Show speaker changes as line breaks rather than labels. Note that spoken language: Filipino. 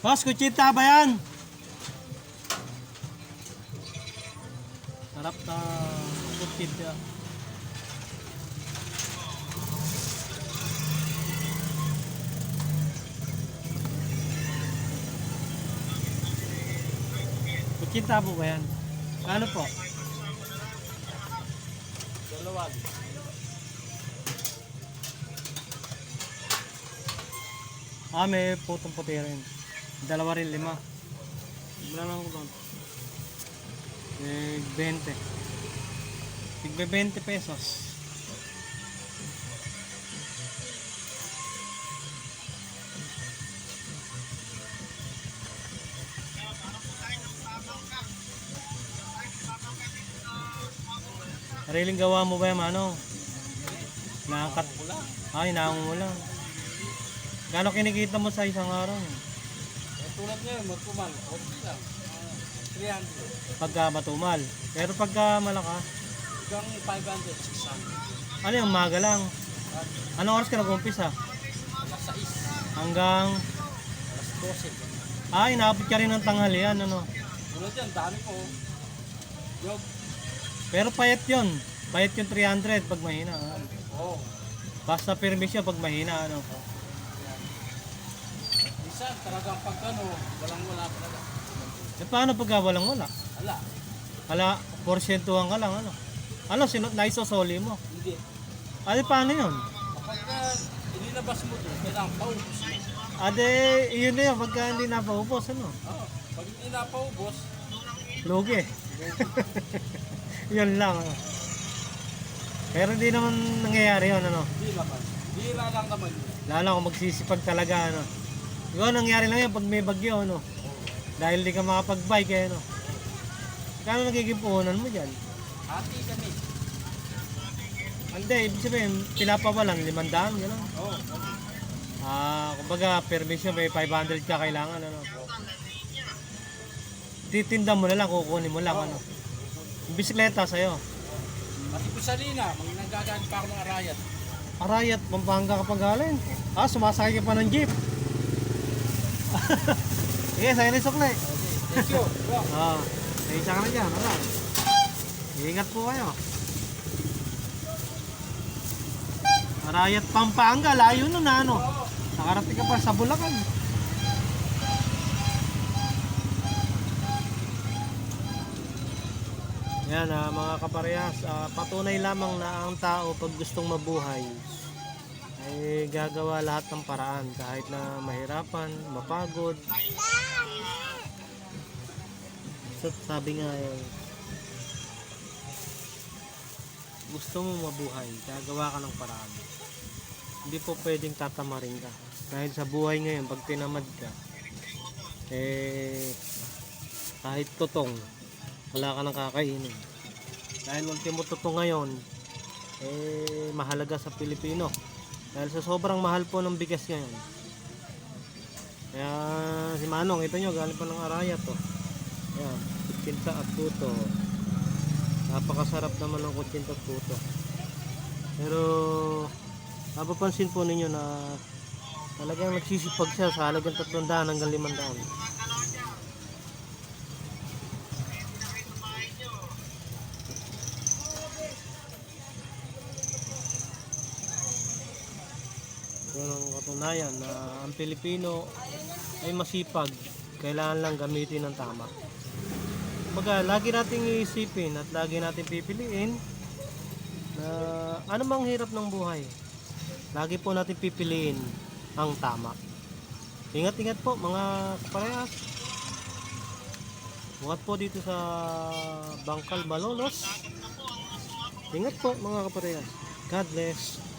Boss, kutsita ba yan? Sarap na kutsita. Kutsita po ba yan? Ano po?
Dalawa.
Ah, may putong puti rin. Dalawa rin, lima. Wala lang ko doon. Eh, 20. Tigbe 20 pesos. Sariling gawa mo ba yung ano? Nakakat... Ay, naangon mo lang. Gano'ng kinikita mo sa isang araw?
Tulad ngayon, magkumal. Okay lang. Ah, 300.
Pagka matumal. Pero pagka malakas,
Hanggang 500, 600.
ano yung umaga lang? Anong oras ka nag-umpisa?
Alas 6.
Hanggang,
Alas 12.
ah, inaabot ka rin ng tanghalian, ano?
Tulad yan, dami po. Yung,
Pero payat yun. Payat yung 300 pag mahina. ah.
oh.
Basta permission pag mahina, ano?
Minsan, talagang pag ano, walang wala talaga.
E paano pagka walang wala?
Ala,
Hala, porsyentuhan ka lang, ano? Ano, sinot na isosoli mo?
hindi.
Ade, paano yun?
Uh, inilabas mo doon, kailangan paubos mo.
Ade, yun na yun, pagka hindi napaubos, ano?
Oh, pag hindi na paubos,
Lugi. yun lang, ano? Pero hindi naman nangyayari yun, ano?
hindi naman. Bira lang naman yun.
Lalo kung magsisipag talaga, ano. Yun, nangyari lang yan pag may bagyo, ano. Dahil di ka makapag-bike, eh, ano. Kano nagiging puhunan mo dyan?
Hati kami.
Hindi, ibig sabihin, pinapawalan, limandaan, gano'n.
Oh,
Ah, kumbaga, permission, may 500 ka kailangan, ano. Titinda mo na lang, kukunin mo lang, ano. Yung bisikleta sa'yo.
Pati po sa Lina, mga nanggagaan pa ako ng arayat.
Arayat, Pampanga ka pa galing. Ah, sumasakay ka pa ng jeep. Sige, sa'yo na yung sukli.
Thank you.
Ah, may isa ka na dyan, wala. Ingat po kayo. Arayat Pampanga, layo nun na ano. Nakarating ka pa sa Bulacan. Yan ah, mga kaparehas, ah, patunay lamang na ang tao pag gustong mabuhay ay gagawa lahat ng paraan kahit na mahirapan, mapagod. So, sabi nga eh, gusto mo mabuhay, gagawa ka ng paraan. Hindi po pwedeng tatamarin ka. Dahil sa buhay ngayon, pag tinamad ka, eh, kahit tutong, wala ka nang kakainin. Dahil ultimo tutong ngayon, eh, mahalaga sa Pilipino. Dahil sa sobrang mahal po ng bigas ngayon. Kaya si Manong, ito nyo, galing pa ng Araya to. Ayan, kutsinta at puto. Napakasarap naman ng kutsinta at puto. Pero, napapansin po ninyo na talagang nagsisipag siya sa halagang 300 hanggang 500. Yun ang katunayan na ang Pilipino ay masipag. Kailangan lang gamitin ng tama. Kumbaga, lagi nating iisipin at lagi nating pipiliin na ano mang hirap ng buhay. Lagi po natin pipiliin ang tama. Ingat-ingat po mga kaparehas. Buhat po dito sa Bangkal, Malolos. Ingat po mga kaparehas. God bless.